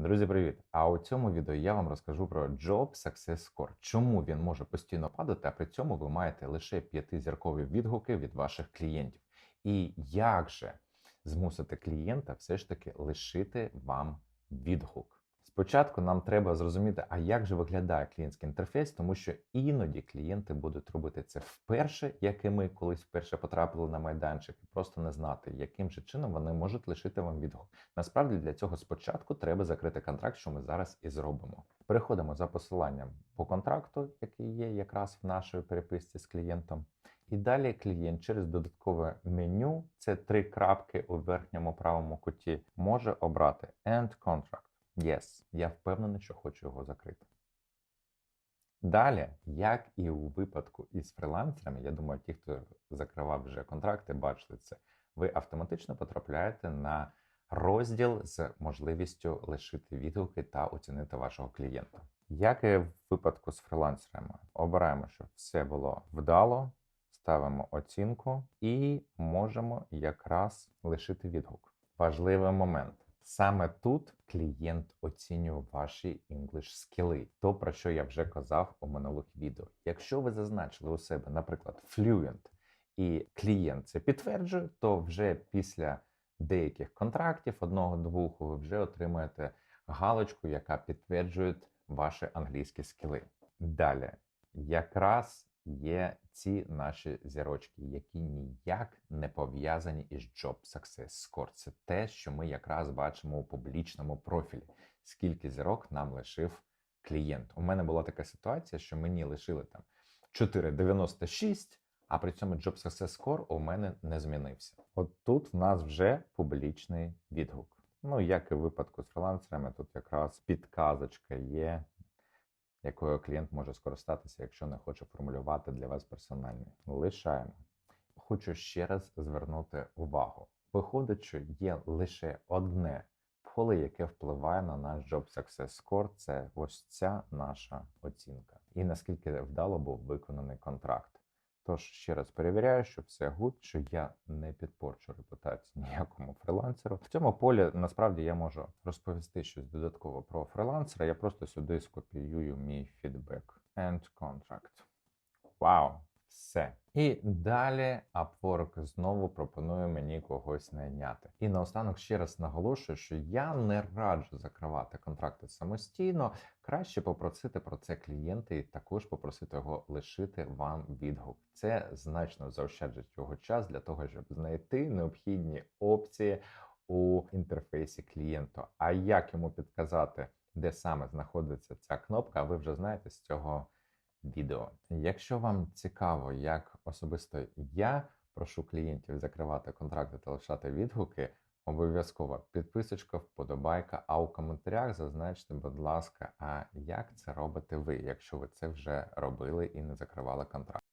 Друзі, привіт! А у цьому відео я вам розкажу про Job Success Score. Чому він може постійно падати, а при цьому ви маєте лише п'ятизіркові відгуки від ваших клієнтів. І як же змусити клієнта все ж таки лишити вам відгук? Спочатку нам треба зрозуміти, а як же виглядає клієнтський інтерфейс, тому що іноді клієнти будуть робити це вперше, як і ми колись вперше потрапили на майданчик, і просто не знати, яким же чином вони можуть лишити вам відгук. Насправді для цього спочатку треба закрити контракт, що ми зараз і зробимо. Переходимо за посиланням по контракту, який є якраз в нашій переписці з клієнтом. І далі клієнт через додаткове меню, це три крапки у верхньому правому куті, може обрати End Contract. Yes, я впевнений, що хочу його закрити. Далі, як і у випадку із фрилансерами, я думаю, ті, хто закривав вже контракти, бачили це, ви автоматично потрапляєте на розділ з можливістю лишити відгуки та оцінити вашого клієнта. Як і в випадку з фрилансерами, обираємо, щоб все було вдало, ставимо оцінку і можемо якраз лишити відгук. Важливий момент. Саме тут клієнт оцінює ваші English скіли, то про що я вже казав у минулих відео. Якщо ви зазначили у себе, наприклад, Fluent, і клієнт це підтверджує, то вже після деяких контрактів одного-двох ви вже отримаєте галочку, яка підтверджує ваші англійські скіли. Далі, якраз є ці наші зірочки, які ніяк не пов'язані із Job Success Score. Це те, що ми якраз бачимо у публічному профілі. Скільки зірок нам лишив клієнт. У мене була така ситуація, що мені лишили там 4,96, а при цьому Job Success Score у мене не змінився. От тут в нас вже публічний відгук. Ну, як і в випадку з фрилансерами, тут якраз підказочка є, якою клієнт може скористатися, якщо не хоче формулювати для вас персональний. Лишаємо. Хочу ще раз звернути увагу. Виходить, що є лише одне поле, яке впливає на наш Job Success Score, це ось ця наша оцінка. І наскільки вдало був виконаний контракт. Тож ще раз перевіряю, що все гуд, що я не підпорчу репутацію фрилансеру. В цьому полі насправді я можу розповісти щось додатково про фрилансера. Я просто сюди скопіюю мій фідбек. End contract. Вау! Все. І далі Upwork знову пропонує мені когось найняти. І наостанок ще раз наголошую, що я не раджу закривати контракти самостійно. Краще попросити про це клієнта і також попросити його лишити вам відгук. Це значно заощаджить його час для того, щоб знайти необхідні опції у інтерфейсі клієнту. А як йому підказати, де саме знаходиться ця кнопка, ви вже знаєте з цього відео. Якщо вам цікаво, як особисто я прошу клієнтів закривати контракти та лишати відгуки, обов'язково підписочка, вподобайка. А у коментарях зазначте, будь ласка, а як це робите ви, якщо ви це вже робили і не закривали контракт.